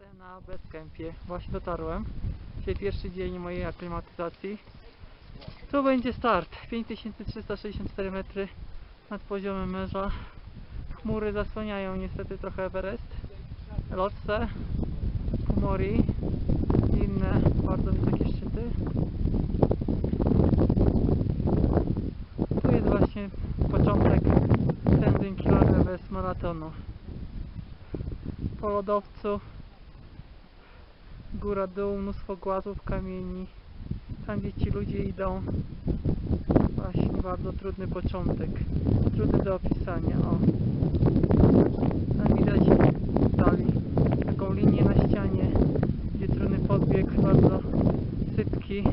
Jestem na Bezkępie. Właśnie dotarłem. Dzisiaj pierwszy dzień mojej aklimatyzacji. Tu będzie start. 5364 metry nad poziomem morza. Chmury zasłaniają niestety trochę Everest, Lotse, Kumori i inne bardzo wysokie szczyty. Tu jest właśnie początek Tenzing Killer Everest maratonu. Po lodowcu góra dół, mnóstwo głazów, kamieni. Tam gdzie ci ludzie idą właśnie bardzo trudny początek. Trudny do opisania. O. Tam widać dali taką linię na ścianie, gdzie trudny podbieg, bardzo sypki.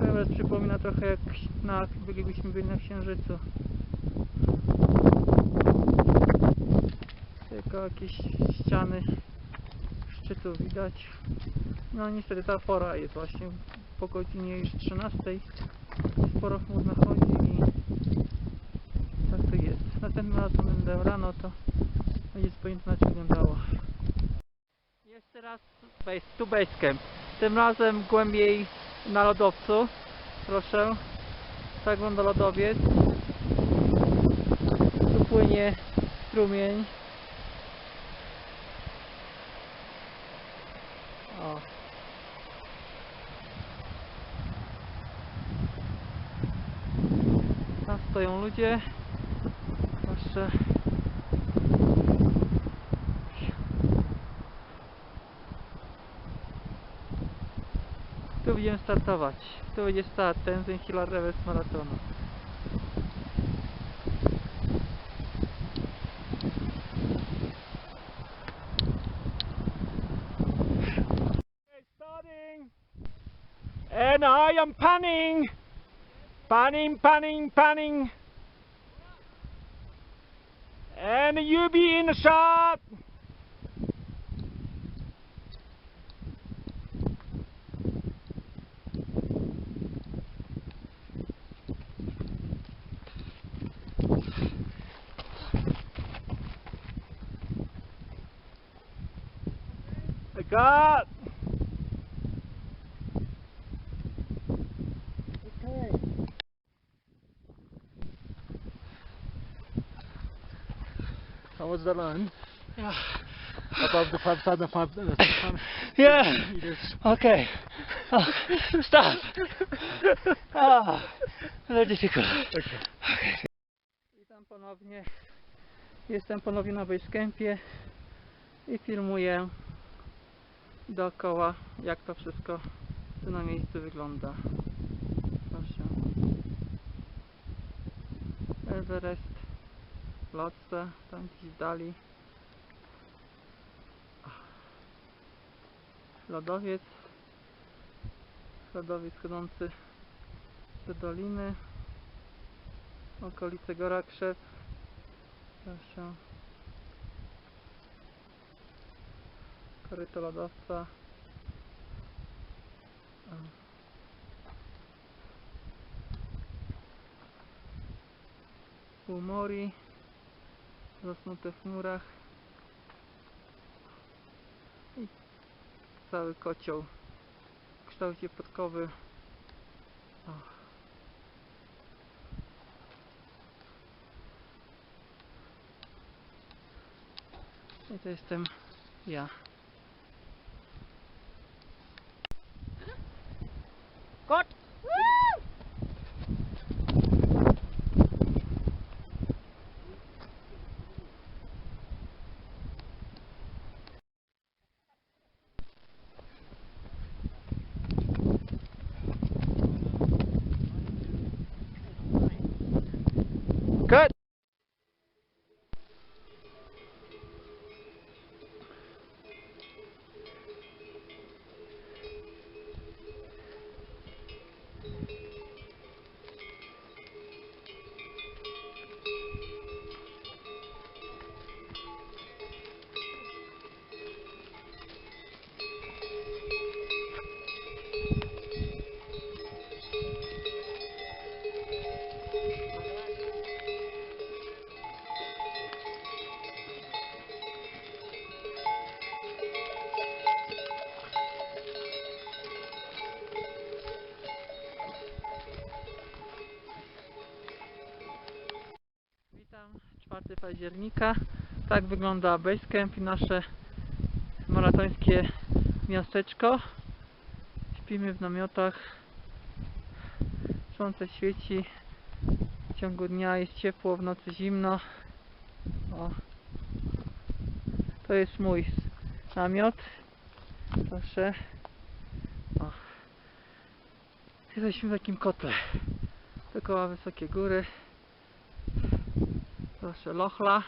Teraz przypomina trochę jak na, jakbyśmy byli na Księżycu. Tylko jakieś ściany szczytów widać. No niestety ta pora jest właśnie po godzinie już 13. Sporo chmur nachodzi i tak to jest. Następnym razem będę rano, to będzie zupełnie inaczej wyglądało. Jeszcze raz base, tu basecamp. Tym razem głębiej na lodowcu. Proszę. Tak wygląda lodowiec. Tu płynie strumień. O. Tam stoją ludzie. Proszę. Tu będziemy startować. Tu będzie start Tenzing Killer Everest Maratonu. And I am panning. Panning, panning, panning. And you be in the shot. I got. How was the run? Yeah. Above the 5,500 Yeah. meters. Okay. Oh, stop. Oh, very difficult. Okay. Witam ponownie. Jestem ponownie na Basecampie i filmuję dookoła jak to wszystko tu na miejscu wygląda. Proszę. Everest, Lotse, tam gdzieś dali. Lodowiec. Lodowiec chodzący do doliny. Okolice Gora Krzew. Proszę. Koryto lodowca. O. Zasnute w chmurach. I cały kocioł w kształcie podkowy. O. I to jestem ja. 4 października. Tak wygląda Basecamp i nasze maratońskie miasteczko. Śpimy w namiotach. Słońce świeci. W ciągu dnia jest ciepło, w nocy zimno. O. To jest mój namiot. Proszę. O. Jesteśmy w takim kotle. Dookoła wysokie góry. Proszę, Lochla.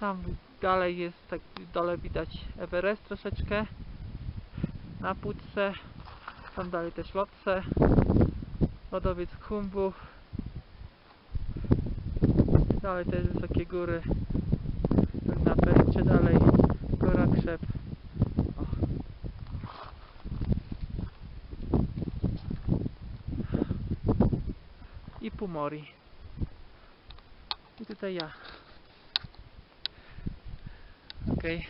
Tam dalej jest, tak w dole widać Everest troszeczkę. Na Putce. Tam dalej też Lotse. Lodowiec Kumbu. Dalej też wysokie góry. Tak na Percie dalej. Góra Krzep. I Pumori. I tutaj ja. Okej.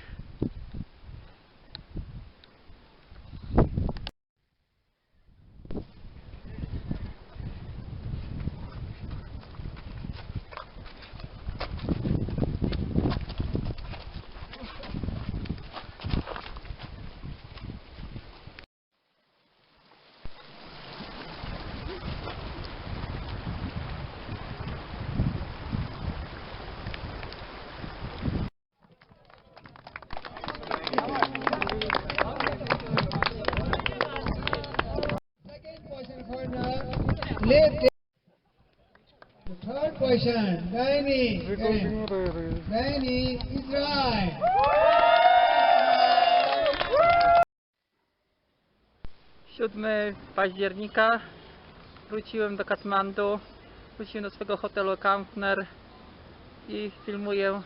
Second position for the left. The third position. Gaini is right. Siódmy października wróciłem do Katmandu. Wróciłem do swojego hotelu Kampner i filmuję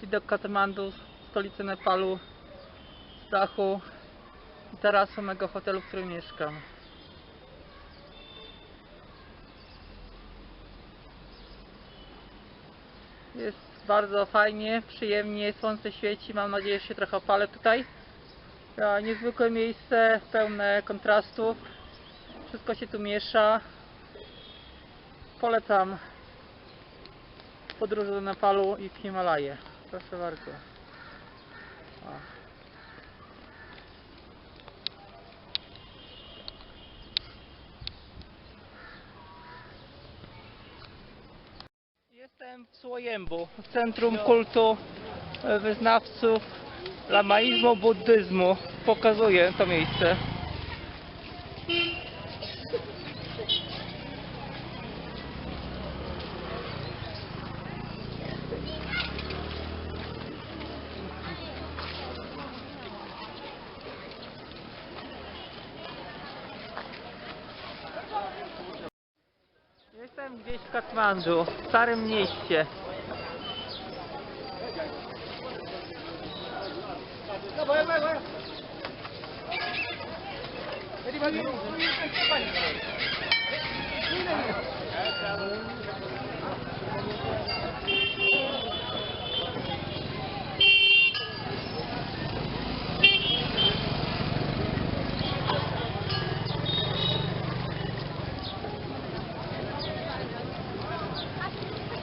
widok Katmandu, stolicy Nepalu z dachu i tarasu mego hotelu, w którym mieszkam. Jest bardzo fajnie, przyjemnie, słońce świeci, mam nadzieję, że się trochę opalę tutaj. Niezwykłe miejsce, pełne kontrastów. Wszystko się tu miesza. Polecam podróż do Nepalu i w Himalaje. Proszę bardzo. O. Jestem w Słojembu, w centrum kultu wyznawców lamaizmu, buddyzmu. Pokazuję to miejsce. Jestem gdzieś w Katmandu, w starym mieście.